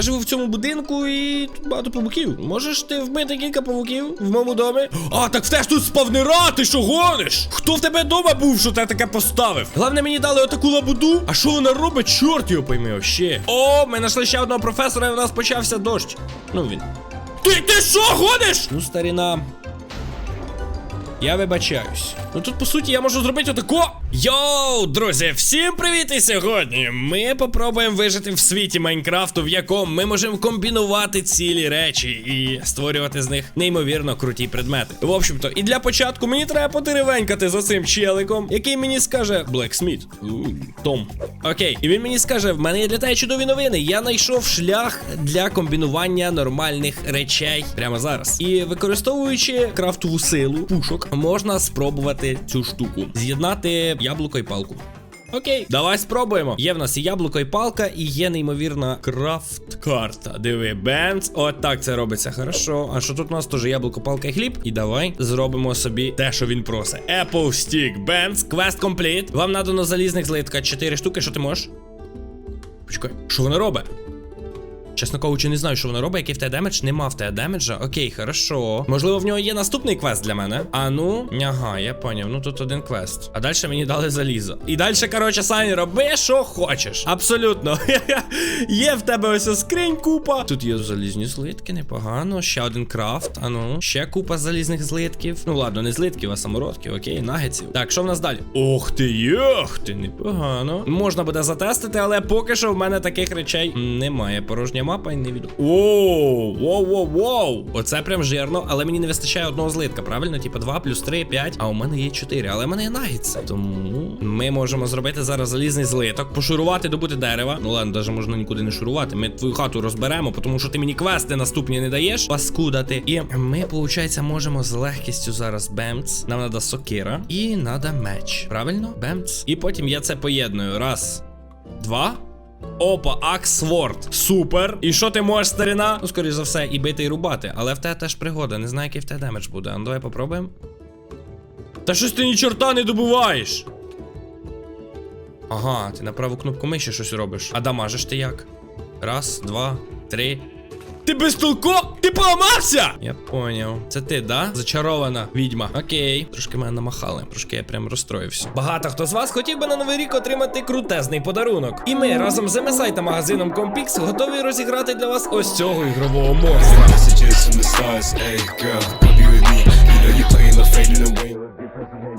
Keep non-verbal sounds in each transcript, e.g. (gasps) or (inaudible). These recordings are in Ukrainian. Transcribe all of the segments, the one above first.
Я живу в цьому будинку і тут багато павуків. Можеш ти вбити кілька павуків в моєму домі? А, так в теж тут спавнера, ти що гониш? Хто в тебе вдома був, що ти таке поставив? Головне, мені дали отаку лабуду. А що вона робить? Чорт його пойми вообще. О, ми знайшли ще одного професора, і в нас почався дощ. Ну він. Ти, ти що гониш? Ну, старіна. Я вибачаюсь. Ну тут, по суті, я можу зробити отако. Йоу, друзі, всім привіт! І сьогодні ми попробуємо вижити в світі Майнкрафту, в якому ми можемо комбінувати цілі речі і створювати з них неймовірно круті предмети. В общем-то, і для початку мені треба потеревенькати за цим челиком, який мені скаже Блексміт. Том. Окей, і він мені скаже: в мене є для тебе чудові новини. Я знайшов шлях для комбінування нормальних речей прямо зараз. І використовуючи крафтову силу пушок, можна спробувати цю штуку. З'єднати яблуко і палку. Окей, давай спробуємо. Є в нас і яблуко, і палка, і є неймовірна крафт-карта. Диви, бенц. От так це робиться. Хорошо. А що тут у нас теж яблуко, палка і хліб? І давай зробимо собі те, що він просить. Apple Stick, Бенц, квест компліт. Вам надано залізних злитка. 4 штуки, що ти можеш? Почекай, що вона робить? Чесно кажучи, не знаю, що вона робить, який в тебе демедж. Нема в тебе демеджа. Окей, хорошо. Можливо, в нього є наступний квест для мене. А ну, ага, я поняв. Ну тут один квест. А далі мені дали залізо. І далі, коротше, Сані, роби, що хочеш. Абсолютно. (laughs) є в тебе ось скринь купа. Тут є залізні злитки, непогано. Ще один крафт. А ну, ще купа залізних злитків. Ну ладно, не злитків, а самородків, окей, нагетсів. Так, що в нас далі? Ох ти, йох ти, непогано. Можна буде затестити, але поки що в мене таких речей немає. Порожня мапа і не від. Воу, воу, воу, воу. Оце прям жирно, але мені не вистачає одного злитка, правильно? Типа 2 плюс 3, 5. А у мене є 4, але в мене є нагітси. Тому ми можемо зробити зараз залізний злиток, пошурувати, добути дерева. Ну ладно, навіть можна нікуди не шурувати. Ми твою хату розберемо, тому що ти мені квести наступні не даєш. Паскудати. І ми, виходить, можемо з легкістю зараз бемц. Нам треба сокира і треба меч. Правильно? Бемц. І потім я це поєдную. Раз, два. Опа, Аксворд. Супер. І що ти можеш, старина? Ну, скоріш за все, і бити, і рубати. Але в тебе теж пригода. Не знаю, який в тебе демедж буде. Ну давай попробуємо. Та щось ти ні чорта не добуваєш. Ага, ти на праву кнопку миші щось робиш. А дамажиш ти як? Раз, два, три. Ти безтолко? Ти поламався? Я поняв. Це ти, да? Зачарована відьма. Окей. Трошки мене намахали, трошки я прям розстроївся. Багато хто з вас хотів би на новий рік отримати крутезний подарунок. І ми разом з MSI та магазином Compix готові розіграти для вас ось цього ігрового монстра.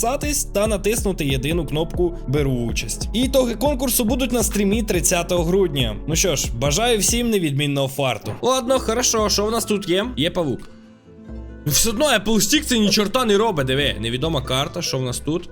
підписатись та натиснути єдину кнопку Беру участь. І ітоги конкурсу будуть на стрімі 30 грудня. Ну що ж, бажаю всім невідмінного фарту. Ладно, хорошо, що в нас тут є? Є павук. Все одно Apple Stick це ні чорта не робить, диви. Невідома карта, що в нас тут?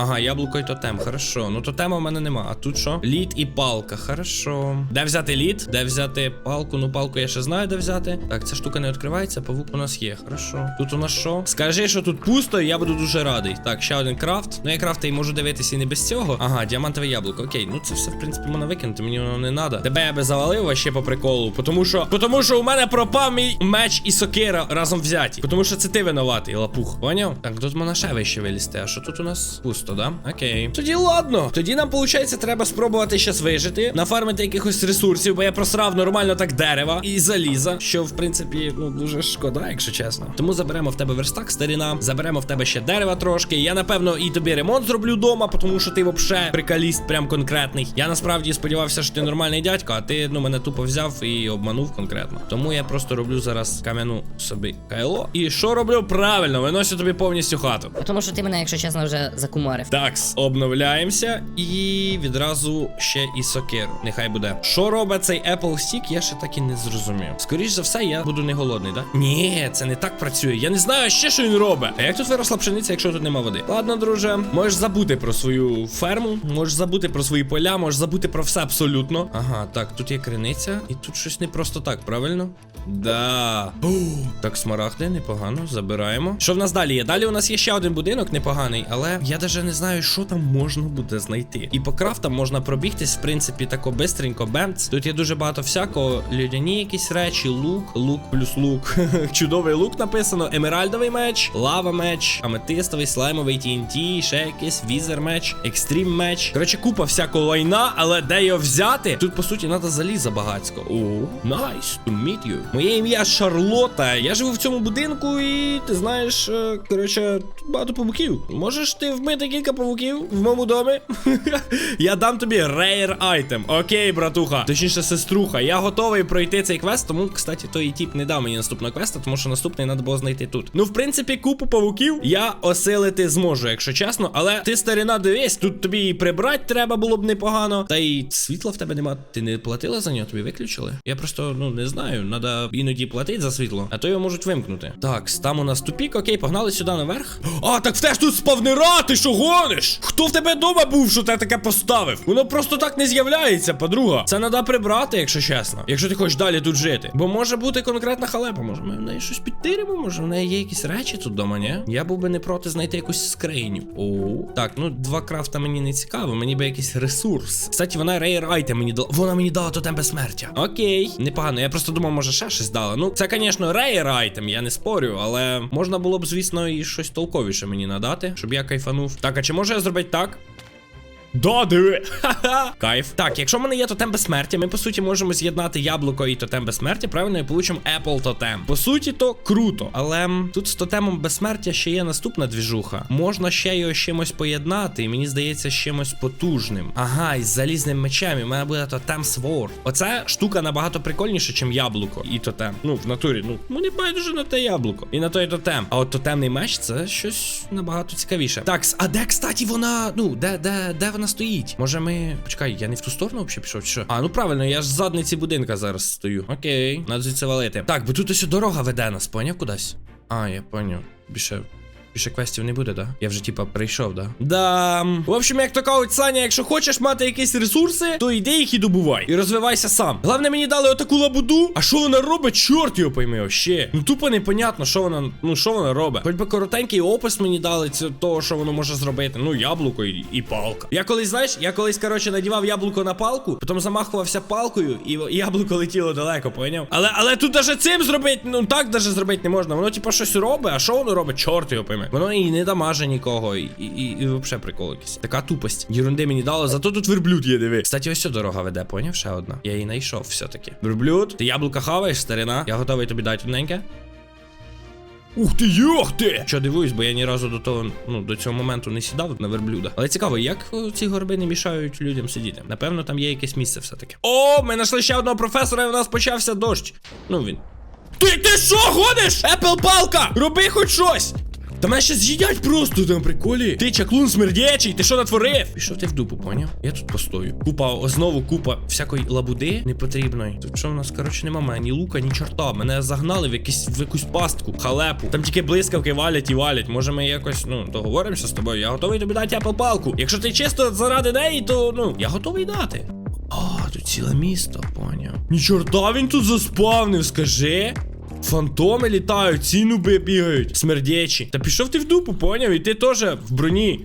Ага, яблуко і тотем, хорошо. Ну тотема в мене нема. А тут що? Лід і палка, хорошо. Де взяти лід? Де взяти палку? Ну, палку я ще знаю, де взяти. Так, ця штука не відкривається, павук у нас є. Хорошо. Тут у нас що? Скажи, що тут пусто, і я буду дуже радий. Так, ще один крафт. Ну я крафти і можу дивитися і не без цього. Ага, діамантове яблуко. Окей, ну це все, в принципі, можна викинути, мені воно не треба. Тебе я би завалив а по приколу. Тому що, тому що у мене пропав мій меч і сокира разом взяті. Тому що це ти винуватий, лапух. Поняв? Так, тут можна ще вище вилізти. А що тут у нас пусто, да? Окей. Тоді ладно. Тоді нам, виходить, треба спробувати щас вижити, нафармити якихось ресурсів, бо я просрав нормально так дерева і заліза, що в принципі, ну дуже шкода, якщо чесно. Тому заберемо в тебе верстак, старіна, заберемо в тебе ще дерева трошки. Я напевно і тобі ремонт зроблю вдома, тому що ти вообще прикаліст, прям конкретний. Я насправді сподівався, що ти нормальний дядько, а ти ну мене тупо взяв і обманув конкретно. Тому я просто роблю зараз кам'яну собі кайло. І що роблю правильно? Виносю тобі повністю хату. Тому що ти мене, якщо чесно, вже закумарив. Такс, обновляємося і відразу ще і сокиру. Нехай буде. Що робить цей Apple Stick, я ще так і не зрозумів. Скоріш за все, я буду не голодний, да? Ні, це не так працює. Я не знаю ще, що він робить. А як тут виросла пшениця, якщо тут нема води? Ладно, друже, можеш забути про свою ферму, можеш забути про свої поля, можеш забути про все абсолютно. Ага, так, тут є криниця, і тут щось не просто так, правильно? Да. О, так, смарагди, непогано, забираємо. Що в нас далі є? Далі у нас є ще один будинок непоганий, але я навіть не знаю, що там можна буде знайти. І по крафтам можна пробігтись, в принципі, тако бистренько, бемц. Тут є дуже багато всякого. Людяні якісь речі, лук, лук плюс лук. (laughs) Чудовий лук написано, емеральдовий меч, лава меч, аметистовий, слаймовий TNT, ще якийсь візер меч, екстрім меч. Коротше, купа всякого лайна, але де його взяти? Тут, по суті, треба заліза багацько. О, nice to meet you. Моє ім'я Шарлота. Я живу в цьому будинку, і ти знаєш, е, коротше, багато павуків. Можеш ти вбити кілька павуків в моєму домі? (laughs) я дам тобі rare item. Окей, братуха. Точніше, сеструха. Я готовий пройти цей квест, тому, кстати, той тіп не дав мені наступного квеста, тому що наступний треба було знайти тут. Ну, в принципі, купу павуків я осилити зможу, якщо чесно. Але ти старина дивись, тут тобі і прибрати треба було б непогано. Та й світла в тебе нема. Ти не платила за нього, тобі виключили? Я просто ну не знаю. Надо іноді платити за світло, а то його можуть вимкнути. Так, там у нас тупік, окей, погнали сюди наверх. А, так в тебе ж тут спавнера, ти що гониш? Хто в тебе вдома був, що ти таке поставив? Воно просто так не з'являється, подруга. Це треба прибрати, якщо чесно. Якщо ти хочеш далі тут жити. Бо може бути конкретна халепа. Може, ми в неї щось підтиримо, може, в неї є якісь речі тут вдома, ні? Я був би не проти знайти якусь скриню. О, так, ну два крафта мені не цікаво, мені би якийсь ресурс. Кстати, вона рейр айтем мені дала. Вона мені дала тотем безсмертя. Окей, непогано. Я просто думав, може ще щось дала. Ну, це, звісно, рейр айтем, я не спорю, але можна було б, звісно, і щось толковіше мені надати, щоб я кайфанув. Так, а чи можу я зробити так? Да, диви. Ха-ха. (laughs) Кайф. Так, якщо в мене є тотем безсмертя, ми по суті можемо з'єднати яблуко і тотем безсмертя. Правильно, і получимо Apple тотем. По суті, то круто. Але тут з тотемом безсмертя ще є наступна двіжуха. Можна ще його з чимось поєднати, і мені здається, з чимось потужним. Ага, із залізним мечем. І в мене буде тотем Sword. Оця штука набагато прикольніша, ніж яблуко і тотем. Ну, в натурі, ну, мені байдуже на те яблуко. І на той тотем. А от тотемний меч це щось набагато цікавіше. Так, а де, кстати, вона. Ну, де, де, де вона стоїть? Може ми. Почекай, я не в ту сторону взагалі пішов, чи що? А, ну правильно, я ж з задниці будинка зараз стою. Окей, надо звідси валити. Так, бо тут ось дорога веде нас, поняв кудись? А, я поняв. Більше. Більше квестів не буде, да? Я вже типа прийшов, да? Да. В общем, як то кажуть, Саня, якщо хочеш мати якісь ресурси, то йди їх і добувай. І розвивайся сам. Головне, мені дали отаку лабуду. А що вона робить? Чорт його пойми вообще. Ну тупо непонятно, що вона, ну що вона робить. Хоч би коротенький опис мені дали цього того, що воно може зробити. Ну, яблуко і, і палка. Я колись, знаєш, я колись, коротше, надівав яблуко на палку, потім замахувався палкою, і яблуко летіло далеко, поняв? Але але тут даже цим зробити, ну так даже зробити не можна. Воно, типа, щось робить, а що воно робить? Чорт його пойме. Воно і не дамаже нікого, і, і, і, і взагалі прикол якийсь. Така тупость. Єрунди мені дало, зато тут верблюд є, диви. Кстати, ось ця дорога веде, поняв? Ще одна. Я її знайшов все-таки. Верблюд, ти яблука хаваєш, старина? Я готовий тобі дати одненьке. Ух ти, йох ти! Що дивуюсь, бо я ні разу до того, ну, до цього моменту не сідав на верблюда. Але цікаво, як ці горби не мішають людям сидіти. Напевно, там є якесь місце все-таки. О, ми знайшли ще одного професора, і у нас почався дощ. Ну він. Ти ти що гониш? Епл палка! Роби хоч щось! Та мене ще з'їдять просто там приколі. Ти чаклун смердячий, ти що натворив? Пішов ти в дупу, поняв? Я тут постою. Купа, знову купа всякої лабуди непотрібної. Тут що в нас, коротше, нема мене ні лука, ні чорта. Мене загнали в якісь в якусь пастку, халепу. Там тільки блискавки валять і валять. Може, ми якось, ну, договоримося з тобою. Я готовий тобі дати Apple палку. Якщо ти чисто заради неї, то ну, я готовий дати. А, тут ціле місто, поняв. Ні чорта він тут заспавнив, скажи. Фантоми літають, ці нуби бігають, смердячі. Та пішов ти в дупу, поняв? І ти теж в броні.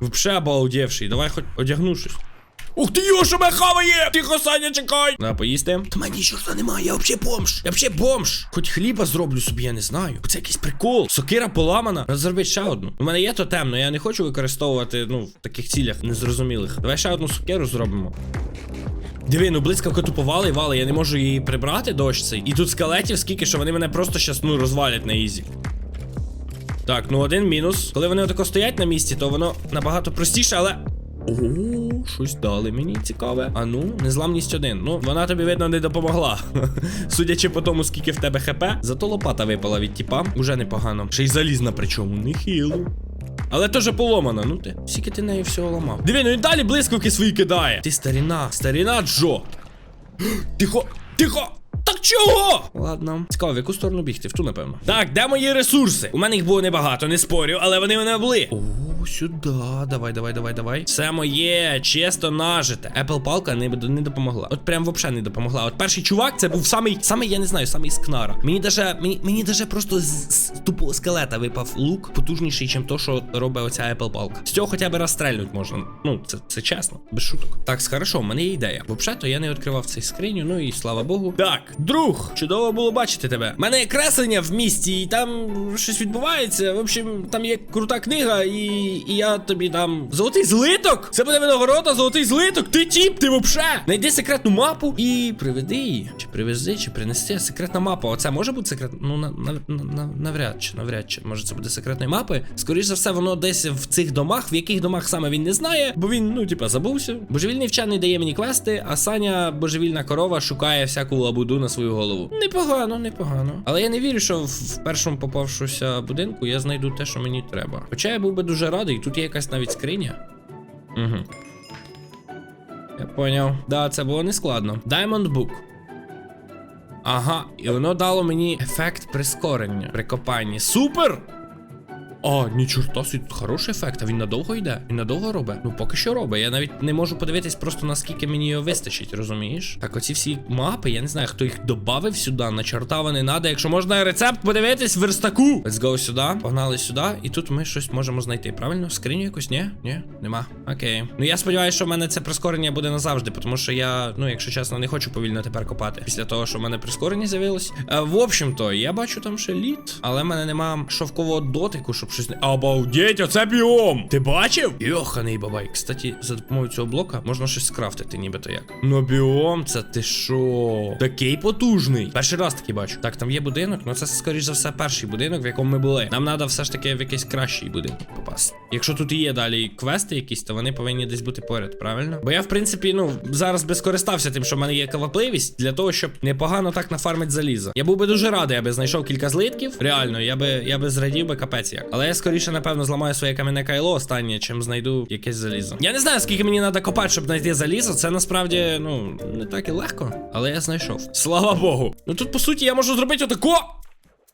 Вообще обалдевший. Давай хоч одягну щось. Ух ти що мене хаває! Тихо, Саня, чекай! На, поїсти. Та мене чорта немає, я взагалі бомж. Я взагалі бомж. Хоч хліба зроблю собі, я не знаю. Це якийсь прикол. Сокира поламана. Треба зробити ще одну. У мене є то темно, я не хочу використовувати, ну, в таких цілях незрозумілих. Давай ще одну сокиру зробимо. Диви, ну блискавка тупо вали і вали, я не можу її прибрати дощ цей. І тут скелетів скільки, що вони мене просто щас, ну, розвалять на ізі. Так, ну один мінус. Коли вони отако стоять на місці, то воно набагато простіше, але. О, щось дали мені цікаве. А ну, незламність один. Ну, вона тобі, видно, не допомогла. (laughs) Судячи по тому, скільки в тебе хп, зато лопата випала від тіпа. Уже непогано. Ще й залізна, причому, нехило. Але теж поломана, ну ти. Скільки ти нею всього ламав. Диви, ну і далі блискавки свої кидає. Ти старіна, старіна Джо. (gasps) Тихо, тихо. Так чого? Ладно. Цікаво, в яку сторону бігти? В ту, напевно. Так, де мої ресурси? У мене їх було небагато, не спорю, але вони мене були. О, сюди. Давай, давай, давай, давай. Все моє, чисто нажите. Apple палка не, не допомогла. От прям взагалі не допомогла. От перший чувак, це був самий, самий, я не знаю, самий з кнара. Мені даже, мені, мені даже просто з, з тупого скелета випав лук потужніший, ніж то, що робить оця Apple палка. З цього хоча б розстрельнуть можна. Ну, це, це чесно, без шуток. Так, хорошо, в мене є ідея. Взагалі, то я не відкривав цей скриню, ну і слава Богу. Так, друг, чудово було бачити тебе. У мене є креслення в місті, і там щось відбувається. В общем, там є крута книга, і, і я тобі дам золотий злиток. Це буде винагорода, золотий злиток. Ти тіп, ти вообще. Найди секретну мапу і приведи її. Чи привези, чи принести. Секретна мапа. Оце може бути секретна? Ну, на, на, на, на, навряд чи, навряд чи. Може, це буде секретної мапи. Скоріше за все, воно десь в цих домах, в яких домах саме він не знає, бо він, ну, типа, забувся. Божевільний вчений дає мені квести, а Саня, божевільна корова, шукає всяку лабуду на свою голову. Непогано, непогано. Але я не вірю, що в, першому попавшуся будинку я знайду те, що мені треба. Хоча я був би дуже радий, тут є якась навіть скриня. Угу. Я поняв. Да, це було нескладно. Diamond Book. Ага, і воно дало мені ефект прискорення при копанні. Супер! А, ні чорта, тут хороший ефект, а він надовго йде? Він надовго робить? Ну поки що робить. Я навіть не можу подивитись просто наскільки мені його вистачить, розумієш? Так, оці всі мапи, я не знаю, хто їх додав сюди, на чорта не надо. Якщо можна рецепт подивитись в верстаку. Let's go сюди, погнали сюди, і тут ми щось можемо знайти. Правильно? Скриню якусь? Ні? Ні? Нема. Окей. Ну я сподіваюся, що в мене це прискорення буде назавжди, тому що я, ну, якщо чесно, не хочу повільно тепер копати. Після того, що в мене прискорення з'явилось. Е, в общем-то, я бачу там ще лід, але в мене нема шовкового дотику, щоб щось не. Обалдеть, оце біом! Ти бачив? Йоханий бабай. Кстати, за допомогою цього блока можна щось скрафтити, нібито як. Ну біом, це ти що? Такий потужний. Перший раз такий бачу. Так, там є будинок, ну це скоріш за все перший будинок, в якому ми були. Нам треба все ж таки в якийсь кращий будинок попасти. Якщо тут є далі квести якісь, то вони повинні десь бути поряд, правильно? Бо я, в принципі, ну зараз би скористався тим, що в мене є кавапливість, для того, щоб непогано так нафармить залізо. Я був би дуже радий, аби знайшов кілька злитків. Реально, я би я би зрадів би капець як. Але я скоріше, напевно, зламаю своє кам'яне кайло останнє, чим знайду якесь залізо. Я не знаю, скільки мені треба копати, щоб знайти залізо. Це насправді, ну, не так і легко, але я знайшов. Слава Богу. Ну тут, по суті, я можу зробити отако.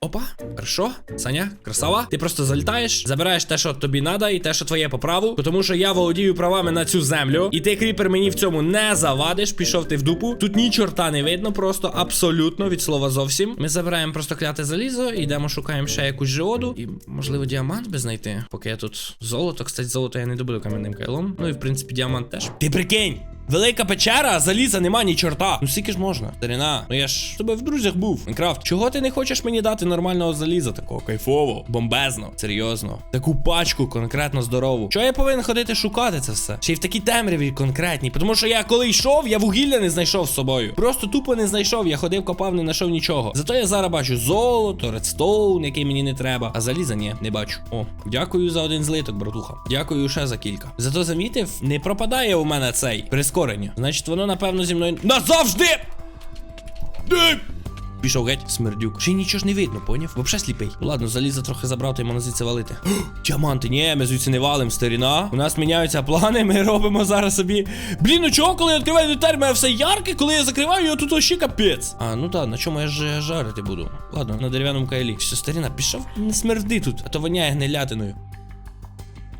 Опа, хорошо, Саня, красава. Ти просто залітаєш, забираєш те, що тобі надо, і те, що твоє по праву. Тому що я володію правами на цю землю. І ти, кріпер, мені в цьому не завадиш. Пішов ти в дупу. Тут ні чорта не видно, просто абсолютно від слова зовсім. Ми забираємо просто кляте залізо, йдемо, шукаємо ще якусь жиоду. І, можливо, діамант би знайти. Поки я тут золото. Кстати, золото я не добуду кам'яним кайлом. Ну і в принципі діамант теж. Ти прикинь! Велика печера, заліза нема ні чорта. Ну скільки ж можна? Старина, ну я ж тобою в друзях був. Майнкрафт, чого ти не хочеш мені дати нормального заліза? Такого кайфово, бомбезно, серйозно. Таку пачку конкретно здорову. Чого я повинен ходити шукати це все? Ще й в такій темряві конкретній. Тому що я коли йшов, я вугілля не знайшов з собою. Просто тупо не знайшов. Я ходив, копав, не знайшов нічого. Зато я зараз бачу золото, редстоун, який мені не треба. А заліза ні, не бачу. О, дякую за один злиток, братуха. Дякую ще за кілька. Зато замітив, не пропадає у мене цей прискорення. Значить, воно, напевно, зі мною назавжди. Пішов геть, смердюк. Ще нічого ж не видно, поняв? Вообще сліпий. Ладно, заліза трохи забрав, то йому звідси валити. Діаманти, ні, ми звідси не валим, старіна. У нас міняються плани, ми робимо зараз собі. Блін, ну чого, коли я відкриваю інвентар, в мене все ярке, коли я закриваю, його тут ще капець. А, ну так, на чому я ж жарити буду? Ладно, на дерев'яному кайлі. Все, старіна, пішов, не смерди тут, а то воняє гнилятиною.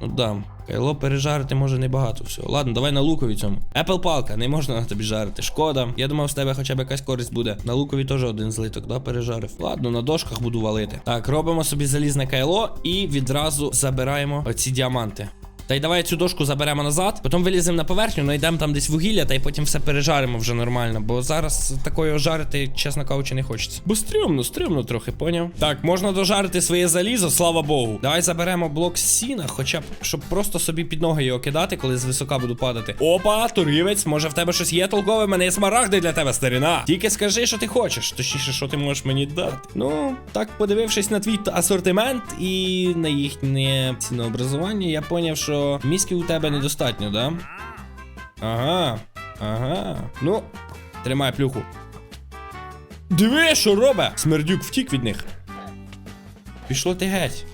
Ну дам. Кайло пережарити може небагато всього. Ладно, давай на лукові цьому. Apple палка, не можна на тобі жарити. Шкода. Я думав, з тебе хоча б якась користь буде. На лукові теж один злиток, да, пережарив. Ладно, на дошках буду валити. Так, робимо собі залізне кайло і відразу забираємо оці діаманти. Та й давай цю дошку заберемо назад, потім виліземо на поверхню, знайдемо там десь вугілля, та й потім все пережаримо вже нормально. Бо зараз такої жарити, чесно кажучи, не хочеться. Бо стрьомно, стрьомно трохи, поняв? Так, можна дожарити своє залізо, слава Богу. Давай заберемо блок сіна, хоча б щоб просто собі під ноги його кидати, коли з висока буду падати. Опа, торгівець, може в тебе щось є толкове, мене є смарагди для тебе, старина. Тільки скажи, що ти хочеш, точніше, що ти можеш мені дати. Ну, так подивившись на твій асортимент і на їхнє цінообразування, я поняв, що мізків у тебе недостатньо, да? Ага, ага. Ну, тримай плюху. Диви, що робе! Смердюк втік від них. Пішло ти геть.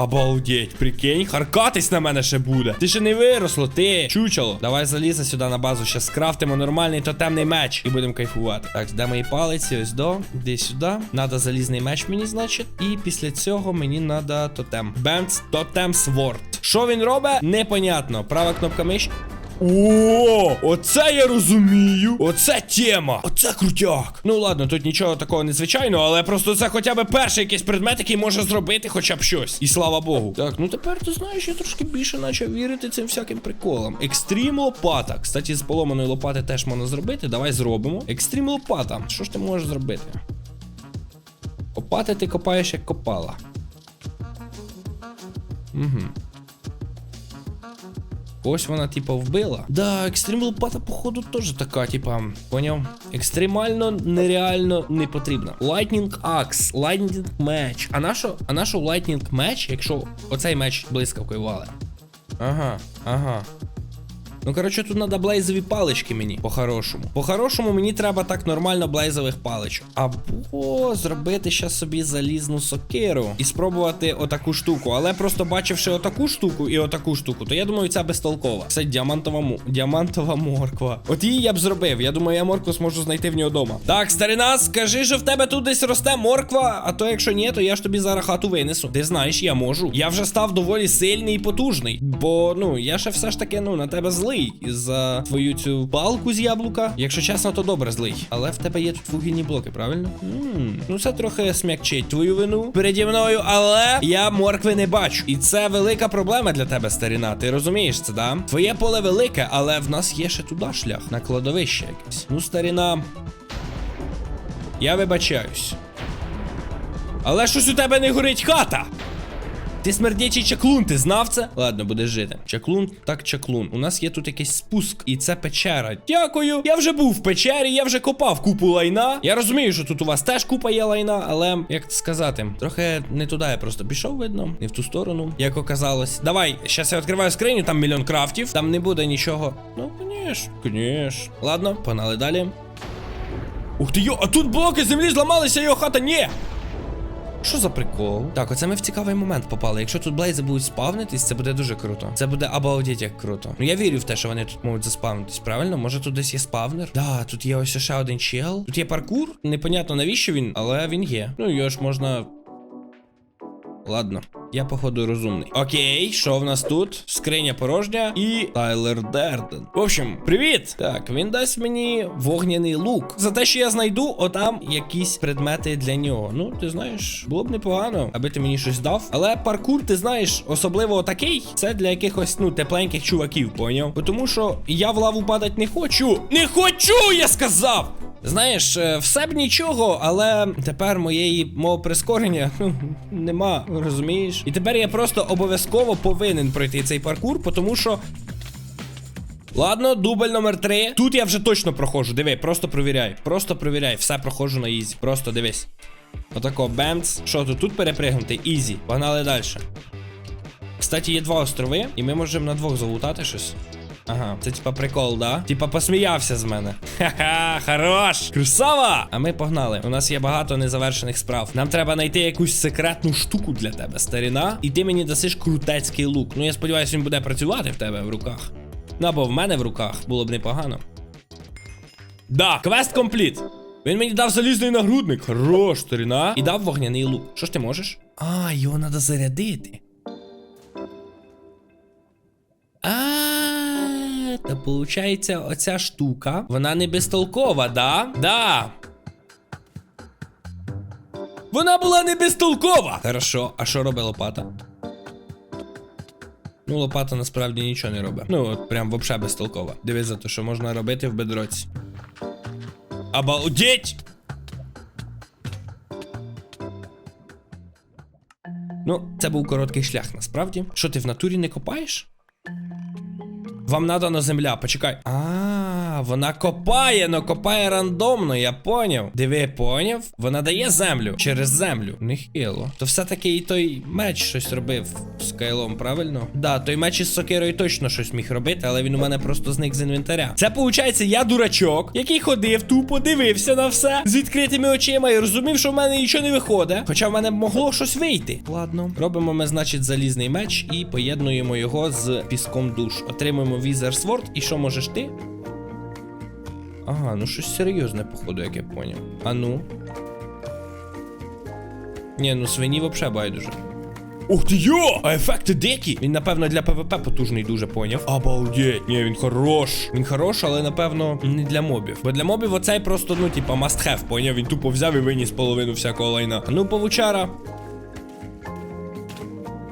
Обалдеть, прикинь, харкатись на мене ще буде. Ти ще не виросло, ти чучело. Давай залізай сюди на базу. Ще скрафтимо нормальний тотемний меч і будемо кайфувати. Так, де мої палиці? Ось до. Іди сюди. Надо залізний меч мені, значить. І після цього мені надо тотем. Бемц, тотем сворд. Що він робить? Непонятно. Права кнопка миші. О, оце я розумію. Оце тема. Оце крутяк. Ну ладно, тут нічого такого незвичайного, але просто це хоча б перший якийсь предмет, який може зробити хоча б щось. І слава Богу. Так, ну тепер ти знаєш, я трошки більше почав вірити цим всяким приколам. Екстрім лопата. Кстати, з поломаної лопати теж можна зробити. Давай зробимо. Екстрім лопата. Що ж ти можеш зробити? Копати ти копаєш як копала. Угу. Ось вона, типа, вбила. Да, екстрім лопата, походу, теж така, типа, поняв? Екстремально, нереально не потрібна. Lightning Axe, Lightning Match. А нащо, а нащо Lightning Match, якщо оцей меч блискавкою вале? Ага, ага. Ну, коротше, тут треба блейзові палички мені, по-хорошому. По-хорошому мені треба так нормально блейзових паличок. Або зробити ще собі залізну сокиру і спробувати отаку штуку. Але просто бачивши отаку штуку і отаку штуку, то я думаю, ця безтолкова. Це діамантова му... діамантова морква. От її я б зробив. Я думаю, я моркву зможу знайти в нього вдома. Так, старина, скажи, що в тебе тут десь росте морква, а то якщо ні, то я ж тобі зараз хату винесу. Ти знаєш, я можу. Я вже став доволі сильний і потужний. Бо, ну, я ще все ж таки, ну, на тебе злий за твою цю палку з яблука. Якщо чесно, то добре злий. Але в тебе є тут вугільні блоки, правильно? Ну це трохи смягчить твою вину переді мною, але я моркви не бачу. І це велика проблема для тебе, старіна. Ти розумієш це, да? Твоє поле велике, але в нас є ще туди шлях, на кладовище якесь. Ну, старіна. Я вибачаюсь. Але щось у тебе не горить хата. Ти смердячий чаклун, ти знав це? Ладно, будеш жити. Чаклун, так чаклун. У нас є тут якийсь спуск, і це печера. Дякую. Я вже був в печері, я вже копав купу лайна. Я розумію, що тут у вас теж купа є лайна, але як сказати, трохи не туди я просто пішов, видно, не в ту сторону, як оказалось. Давай, щас я відкриваю скриню, там мільйон крафтів, там не буде нічого. Ну, звісно, звісно. Ладно, погнали далі. Ух ти йо, а тут блоки землі зламалися, його хата, ні! Що за прикол? Так, оце ми в цікавий момент попали. Якщо тут блейзи будуть спавнитись, це буде дуже круто. Це буде обалдеть як круто. Ну я вірю в те, що вони тут можуть заспавнитись, правильно? Може тут десь є спавнер? Да, тут є ось ще один чел. Тут є паркур. Непонятно навіщо він, але він є. Ну його ж можна. Ладно, я походу розумний. Окей, що в нас тут? Скриня порожня і Тайлер Дерден. В общем, привіт! Так, він дасть мені вогняний лук. За те, що я знайду отам якісь предмети для нього. Ну, ти знаєш, було б непогано, аби ти мені щось дав. Але паркур, ти знаєш, особливо такий, це для якихось, ну, тепленьких чуваків, поняв? Тому що я в лаву падати не хочу. Не хочу, я сказав! Знаєш, е, все б нічого, але тепер моєї мого прискорення ну, нема, розумієш? І тепер я просто обов'язково повинен пройти цей паркур, тому що. Ладно, дубль номер 3. Тут я вже точно проходжу. Диви, просто провіряй. Просто провіряй. Все проходжу на ізі. Просто дивись. Отако, бемц. Що тут? Тут перепригнути? Ізі. Погнали далі. Кстати, є два острови, і ми можемо на двох залутати щось. Ага, це типа прикол, да? Типа посміявся з мене. Ха-ха, хорош! Красава! А ми погнали. У нас є багато незавершених справ. Нам треба знайти якусь секретну штуку для тебе, старіна. І ти мені дасиш крутецький лук. Ну я сподіваюся, він буде працювати в тебе в руках. Ну або в мене в руках, було б непогано. Да, квест компліт. Він мені дав залізний нагрудник. Хорош, старіна. І дав вогняний лук. Що ж ти можеш? А, його треба зарядити. А, то получається, оця штука, вона не безтолкова, да? Да. Вона була не безтолкова. Хорошо, а що робить лопата? Ну, лопата насправді нічого не робить. Ну, от прям вообще безтолкова. Дивись за те, що можна робити в бедроці. Обалдеть! Ну, це був короткий шлях, насправді. Що ти в натурі не копаєш? Вам надана земля, почекай. А, вона копає, но копає рандомно, я поняв. Диви, поняв? Вона дає землю через землю. Нехило. То все-таки і той меч щось робив з кайлом, правильно? Да, той меч із сокирою точно щось міг робити, але він у мене просто зник з інвентаря. Це виходить, я дурачок, який ходив, тупо дивився на все з відкритими очима і розумів, що в мене нічого не виходить. Хоча в мене могло щось вийти. Ладно, робимо ми, значить, залізний меч і поєднуємо його з піском душ. Отримуємо візер сворд. І що можеш ти? Ага, ну щось серйозне, походу, як я поняв. А ну. Ні, ну свині вообще байдуже. Ух ти йо! А ефекти дикі! Він, напевно, для ПВП потужний дуже поняв. Обалдеть! Ні, він хорош. Він хорош, але напевно не для мобів. Бо для мобів оцей просто, ну, типа, must have, поняв? Він тупо взяв і виніс половину всякого лайна. А ну, павучара.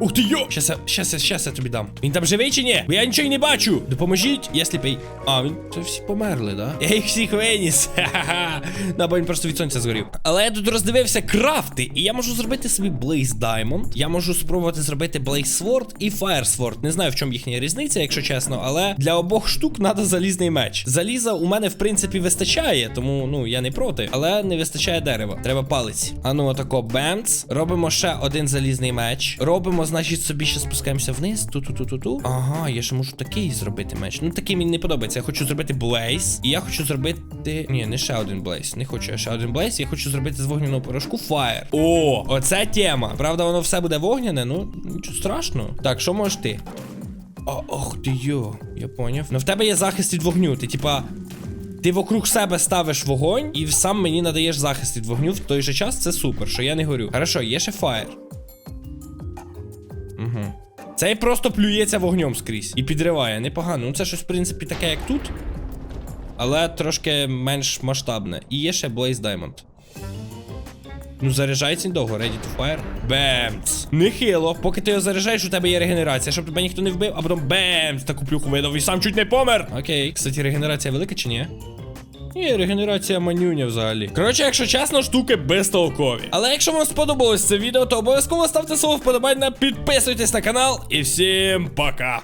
Ух ти йо! Щас, я- щас, я- щас я тобі дам. Він там живий чи ні? Бо я нічого не бачу. Допоможіть, я сліпий. А, він. Це всі померли, да? Я їх всіх виніс. Ха-ха-ха. (laughs) Да, бо він просто від сонця згорів. Але я тут роздивився крафти, і я можу зробити собі Blaze Diamond. Я можу спробувати зробити Blaze Sword і Fire Sword. Не знаю, в чому їхня різниця, якщо чесно, але для обох штук треба залізний меч. Заліза у мене, в принципі, вистачає, тому ну я не проти. Але не вистачає дерева. Треба палиці. А ну, отако, бемц. Робимо ще один залізний меч. Робимо, значить, собі ще спускаємося вниз. Ту-ту-ту-ту-ту. Ага, я ще можу такий зробити меч. Ну такий мені не подобається. Я хочу зробити Blaze. І я хочу зробити. Ні, не ще один Blaze. Не хочу я ще один Blaze. Я хочу зробити з вогняного порошку Fire. О, оце тема. Правда, воно все буде вогняне, ну нічого страшного. Так, що можеш ти? О, ох ти йо, я поняв. Ну в тебе є захист від вогню. Ти типа. Ти вокруг себе ставиш вогонь і сам мені надаєш захист від вогню в той же час. Це супер, що я не горю. Хорошо, є ще фаєр. Цей просто плюється вогнем скрізь і підриває. Непогано. Ну це щось, в принципі, таке, як тут. Але трошки менш масштабне. І є ще Blaze Diamond. Ну, заряджається недовго, ready to fire. Бемц. Нехило. Поки ти його заряджаєш, у тебе є регенерація, щоб тебе ніхто не вбив, а потім бемц, таку плюху видав і сам чуть не помер. Окей, кстати, регенерація велика чи ні? Ні, регенерація манюня взагалі. Коротше, якщо чесно, штуки безтолкові. Але якщо вам сподобалось це відео, то обов'язково ставте слово вподобання, підписуйтесь на канал і всім пока.